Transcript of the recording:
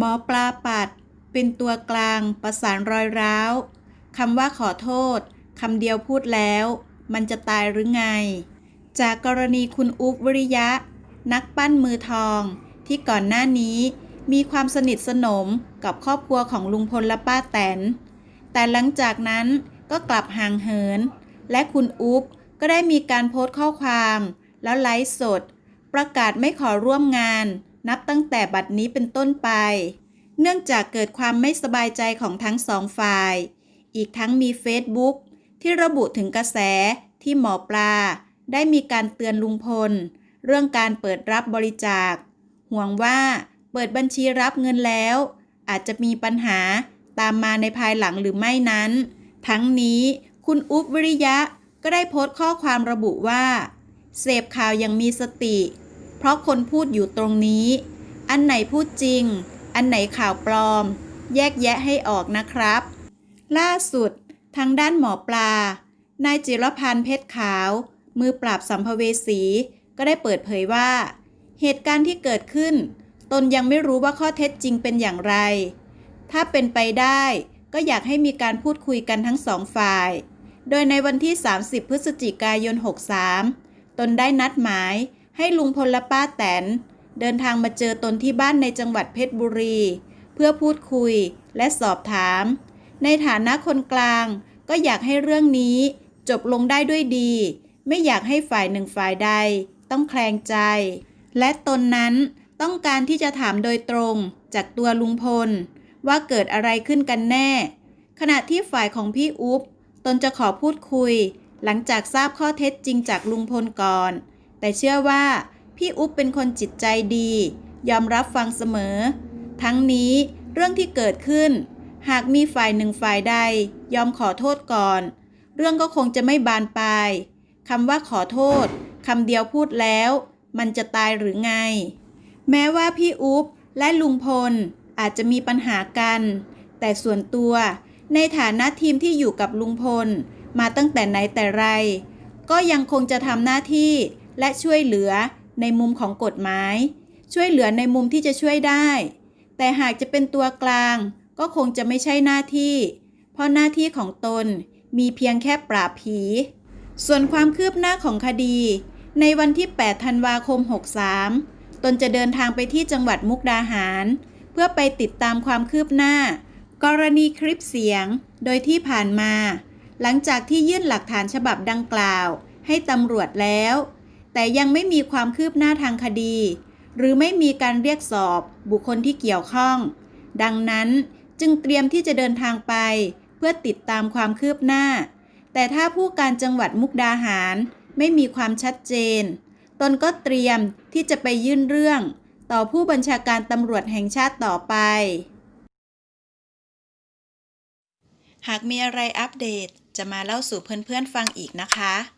หมอปลาปัด เป็นตัวกลางประสานรอยร้าวคำว่าขอโทษคำเดียวพูดแล้ว มันจะตายหรือไง จากกรณีคุณอุ๊บวิริยะ นักปั้นมือทอง ที่ก่อนหน้านี้มีความสนิทสนมกับครอบครัวของลุงพลและป้าแตน แต่หลังจากนั้นก็กลับห่างเหิน และคุณอุ๊บก็ได้มีการโพสต์ข้อความ แล้วไลฟ์สด ประกาศไม่ขอร่วมงาน นับตั้งแต่บัดนี้เป็นต้นไป เนื่องจากเกิดความไม่สบายใจของทั้งสองฝ่าย อีกทั้งมีเฟซบุ๊กที่ระบุถึงกระแสที่หมอปลา ได้มีการเตือนลุงพล เรื่องการเปิดรับบริจาค ห่วงว่าเปิดบัญชีรับเงินแล้ว อาจจะมีปัญหาตามมาในภายหลังหรือไม่นั้น ทั้งนี้คุณอุ๊บวิริยะก็ได้โพสต์ข้อความระบุว่า เสพข่าวอย่างมีสติ เพราะคนพูดอยู่ตรงนี้ อันไหนพูดจริง อันไหนข่าวปลอม แยกแยะให้ออกนะครับ ล่าสุด ทางด้านหมอปลา นายจิรพันธ์เพชรขาว มือปราบสัมภเวสี ก็ได้เปิดเผยว่า เหตุการณ์ที่เกิดขึ้น ตนยังไม่รู้ว่าข้อเท็จจริงเป็นอย่างไร ถ้าเป็นไปได้ก็อยากให้มีการพูดคุยกันทั้งสองฝ่าย โดยในวันที่ 30 พฤศจิกายน 63 ตนได้นัดหมาย ให้ลุงพลและป้าแตน เดินทางมาเจอตนที่บ้านในจังหวัดเพชรบุรี เพื่อพูดคุยและสอบถาม ในฐานะคนกลาง ก็อยากให้เรื่องนี้จบลงได้ด้วยดี ไม่อยากให้ฝ่ายหนึ่งฝ่ายใด ต้องแคลงใจ และตนนั้นต้องการที่จะถามโดยตรงจากตัวลุงพล ว่าเกิดอะไรขึ้นกันแน่ ขณะที่ฝ่ายของพี่อุ๊บตนจะขอพูดคุย หลังจากทราบข้อเท็จจริงจากลุงพลก่อน แต่เชื่อว่าพี่อุ๊บเป็นคนจิตใจดี ยอมรับฟังเสมอ ทั้งนี้เรื่องที่เกิดขึ้น หากมีฝ่ายหนึ่งฝ่ายใด ยอมขอโทษก่อน เรื่องก็คงจะไม่บานปลายคำว่าขอโทษคำเดียวพูดแล้ว มันจะตายหรือไง แม้ว่าพี่อุ๊บและลุงพลอาจจะมีปัญหากัน แต่ส่วนตัว ในฐานะทีมที่อยู่กับลุงพล มาตั้งแต่ไหนแต่ไร ก็ยังคงจะทำหน้าที่ และช่วยเหลือในมุมของกฎหมาย ช่วยเหลือในมุมที่จะช่วยได้ แต่หากจะเป็นตัวกลาง ก็คงจะไม่ใช่หน้าที่ เพราะหน้าที่ของตนมีเพียงแค่ปราบผี ส่วนความคืบหน้าของคดี ในวันที่ 8 ธันวาคม 63 ตนจะเดินทางไปที่จังหวัดมุกดาหาร เพื่อไปติดตามความคืบหน้า กรณีคลิปเสียง โดยที่ผ่านมา หลังจากที่ยื่นหลักฐานฉบับดังกล่าว ให้ตำรวจแล้ว แต่ยังไม่มีความคืบหน้าทางคดี หรือไม่มีการเรียกสอบบุคคลที่เกี่ยวข้อง ดังนั้นจึงเตรียมที่จะเดินทางไป เพื่อติดตามความคืบหน้า แต่ถ้าผู้การจังหวัดมุกดาหารไม่มีความชัดเจน ตนก็เตรียมที่จะไปยื่นเรื่อง ต่อผู้บัญชาการตำรวจแห่งชาติต่อไป หากมีอะไรอัปเดตจะมาเล่าสู่เพื่อนๆฟังอีกนะคะ